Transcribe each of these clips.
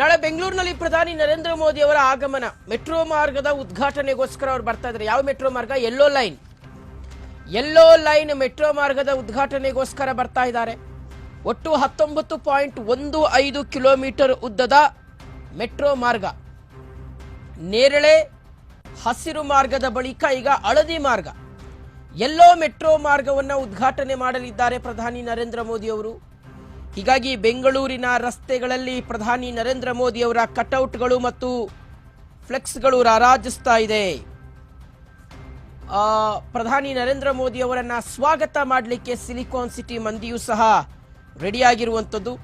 ನಾಳೆ ಬೆಂಗಳೂರಿನಲ್ಲಿ ಪ್ರಧಾನಿ ನರೇಂದ್ರ ಮೋದಿ ಅವರ ಆಗಮನ. ಮೆಟ್ರೋ ಮಾರ್ಗದ ಉದ್ಘಾಟನೆಗೋಸ್ಕರ ಅವರು ಬರ್ತಾ ಇದ್ದಾರೆ ಯಾವ ಮೆಟ್ರೋ ಮಾರ್ಗ? Yellow line yellow line metro ಮಾರ್ಗದ ಉದ್ಘಾಟನೆಗೋಸ್ಕರ ಬರ್ತಾ ಇದ್ದಾರೆ ಒಟ್ಟು ಹತ್ತೊಂಬತ್ತು ಪಾಯಿಂಟ್ ಒಂದು ಐದು ಕಿಲೋಮೀಟರ್ ಉದ್ದದ ಮೆಟ್ರೋ ಮಾರ್ಗ. ನೇರಳೆ ಹಸಿರು ಮಾರ್ಗದ ಬಳಿಕ ಈಗ ಹಳದಿ ಮಾರ್ಗ. ಎಲ್ಲೋ ಮೆಟ್ರೋ ಮಾರ್ಗವನ್ನು ಉದ್ಘಾಟನೆ ಮಾಡಲಿದ್ದಾರೆ ಪ್ರಧಾನಿ ನರೇಂದ್ರ ಮೋದಿ ಅವರು. ಹೀಗಾಗಿ ಬೆಂಗಳೂರಿನ ರಸ್ತೆಗಳಲ್ಲಿ ಪ್ರಧಾನಿ ನರೇಂದ್ರ ಮೋದಿ ಅವರ ಕಟೌಟ್ಗಳು ಮತ್ತು ಫ್ಲೆಕ್ಸ್ಗಳು ರಾರಾಜಿಸ್ತಾ ಇದೆ. ಪ್ರಧಾನಿ ನರೇಂದ್ರ ಮೋದಿ ಅವರನ್ನ ಸ್ವಾಗತ ಮಾಡಲಿಕ್ಕೆ ಸಿಲಿಕಾನ್ ಸಿಟಿ ಮಂದಿಯೂ ಸಹ ರೆಡಿಯಾಗಿರುವಂಥದ್ದು.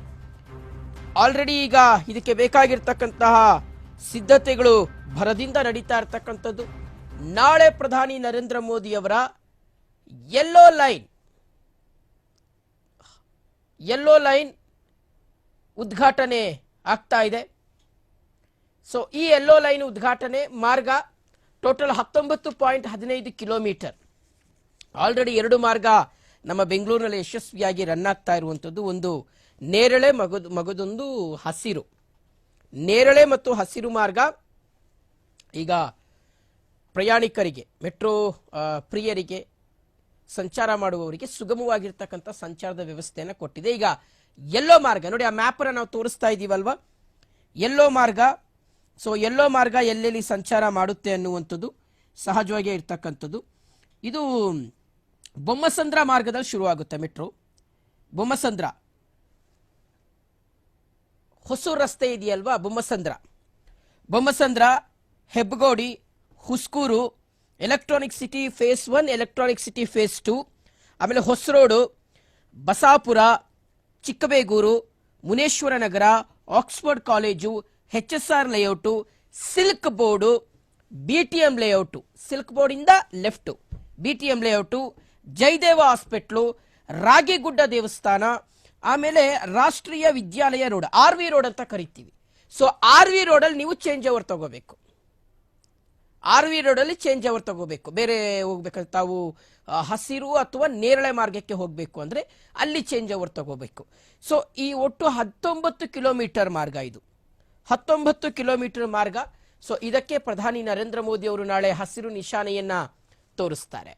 ಆಲ್ರೆಡಿ ಈಗ ಇದಕ್ಕೆ ಬೇಕಾಗಿರ್ತಕ್ಕಂತಹ ಸಿದ್ಧತೆಗಳು ಭರದಿಂದ ನಡೀತಾ ಇರ್ತಕ್ಕಂಥದ್ದು. ನಾಳೆ ಪ್ರಧಾನಿ ನರೇಂದ್ರ ಮೋದಿ ಅವರ ಯೆಲ್ಲೋ ಲೈನ್ ಯೆಲ್ಲೋ ಲೈನ್ ಉದ್ಘಾಟನೆ ಆಗ್ತಾ ಇದೆ. ಸೊ ಈ ಯೆಲ್ಲೋ ಲೈನ್ ಉದ್ಘಾಟನೆ ಮಾರ್ಗ ಟೋಟಲ್ ಹತ್ತೊಂಬತ್ತು ಪಾಯಿಂಟ್ ಹದಿನೈದು ಕಿಲೋಮೀಟರ್. ಆಲ್ರೆಡಿ ಎರಡು ಮಾರ್ಗ ನಮ್ಮ ಬೆಂಗಳೂರಿನಲ್ಲಿ ಯಶಸ್ವಿಯಾಗಿ ರನ್ ಆಗ್ತಾ ಇರುವಂಥದ್ದು ಒಂದು ನೇರಳೆ ಮಗದು ಮಗದೊಂದು ಹಸಿರು. ನೇರಳೆ ಮತ್ತು ಹಸಿರು ಮಾರ್ಗ ಈಗ ಪ್ರಯಾಣಿಕರಿಗೆ, ಮೆಟ್ರೋ ಪ್ರಿಯರಿಗೆ ಸಂಚಾರ ಮಾಡುವವರಿಗೆ ಸುಗಮವಾಗಿರ್ತಕ್ಕಂಥ ಸಂಚಾರದ ವ್ಯವಸ್ಥೆಯನ್ನು ಕೊಟ್ಟಿದೆ. ಈಗ ಎಲ್ಲೋ ಮಾರ್ಗ, ನೋಡಿ ಆ ಮ್ಯಾಪನ್ನು ನಾವು ತೋರಿಸ್ತಾ ಇದ್ದೀವಲ್ವಾ ಎಲ್ಲೋ ಮಾರ್ಗ ಸೊ ಎಲ್ಲೋ ಮಾರ್ಗ ಎಲ್ಲೆಲ್ಲಿ ಸಂಚಾರ ಮಾಡುತ್ತೆ ಅನ್ನುವಂಥದ್ದು ಸಹಜವಾಗಿ ಇರ್ತಕ್ಕಂಥದ್ದು. ಇದು ಬೊಮ್ಮಸಂದ್ರ ಮಾರ್ಗದಲ್ಲಿ ಶುರುವಾಗುತ್ತೆ ಮೆಟ್ರೋ. ಬೊಮ್ಮಸಂದ್ರ. ಹೊಸೂರು ರಸ್ತೆ ಇದೆಯಲ್ವಾ? Bommasandra. Bommasandra, Hebbagodi, Huskur electronic city phase one electronic city phase two ಆಮೇಲೆ Hosa Road Basapura, Chikkabegur, Muneshwara Nagar, Oxford college H S R layout silk board B T M layout silk ಬೋರ್ಡಿಂದ left B T M layout Jayadeva hospital, Ragigudda ದೇವಸ್ಥಾನ, ಆಮೇಲೆ Rashtreeya Vidyalaya road, R V road ಅಂತ ಕರಿತೀವಿ. So R V ರೋಡಲ್ಲಿ ನೀವು change over ತಗೋಬೇಕು. R V ರೋಡಲ್ಲಿ change over ತಗೋಬೇಕು. ಬೇರೆ ಹೋಗ್ಬೇಕಾದ್ರೆ ತಾವು ಹಸಿರು ಅಥವಾ ನೇರಳೆ ಮಾರ್ಗಕ್ಕೆ ಹೋಗಬೇಕು ಅಂದರೆ ಅಲ್ಲಿ ಚೇಂಜ್ ಅವರ್ ತಗೋಬೇಕು. ಸೊ ಈ ಒಟ್ಟು ಹತ್ತೊಂಬತ್ತು ಕಿಲೋಮೀಟರ್ ಮಾರ್ಗ ಇದು. ಹತ್ತೊಂಬತ್ತು ಕಿಲೋಮೀಟರ್ ಮಾರ್ಗ. ಸೊ ಇದಕ್ಕೆ ಪ್ರಧಾನಿ ನರೇಂದ್ರ ಮೋದಿ ಅವರು ನಾಳೆ ಹಸಿರು ನಿಶಾನೆಯನ್ನ ತೋರಿಸ್ತಾರೆ.